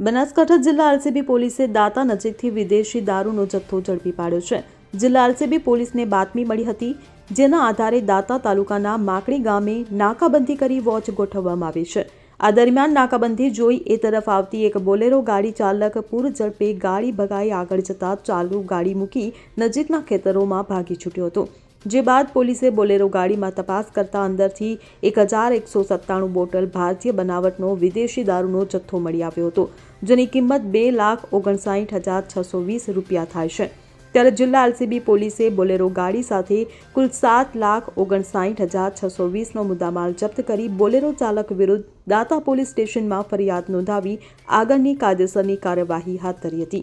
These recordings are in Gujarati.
બનાસકાંઠા જિલ્લા આરસીબી પોલીસે દાતા નજીકથી વિદેશી દારૂનો જથ્થો ઝડપી પાડ્યો છે. જિલ્લા આરસીબી પોલીસને બાતમી મળી હતી, જેના આધારે દાતા તાલુકાના માકડી ગામે નાકાબંધી કરી વોચ ગોઠવવામાં આવી છે. આ દરમિયાન નાકાબંધી જોઈ એ તરફ આવતી એક બોલેરો ગાડી ચાલક પૂર ઝડપે ગાડી ભગાઈ આગળ જતા ચાલુ ગાડી મૂકી નજીકના ખેતરોમાં ભાગી છૂટ્યો હતો. જે બાદ પોલીસે બોલેરો ગાડીમાં તપાસ કરતા અંદરથી એક હજાર એકસો સત્તાણું બોટલ ભારતીય બનાવટનો વિદેશી દારૂનો જથ્થો મળી આવ્યો હતો, જેની કિંમત બે લાખ ઓગણસાઠ હજાર છસો વીસ રૂપિયા થાય છે. ત્યારે જિલ્લા એલસીબી પોલીસે બોલેરો ગાડી સાથે કુલ સાત લાખ ઓગણસાઠ હજાર છસો વીસનો મુદ્દામાલ જપ્ત કરી બોલેરો ચાલક વિરુદ્ધ દાતા પોલીસ સ્ટેશનમાં ફરિયાદ નોંધાવી આગળની કાયદેસરની કાર્યવાહી હાથ ધરી હતી.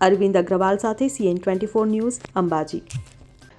અરવિંદ અગ્રવાલ સાથે CN twenty four news Ambaji.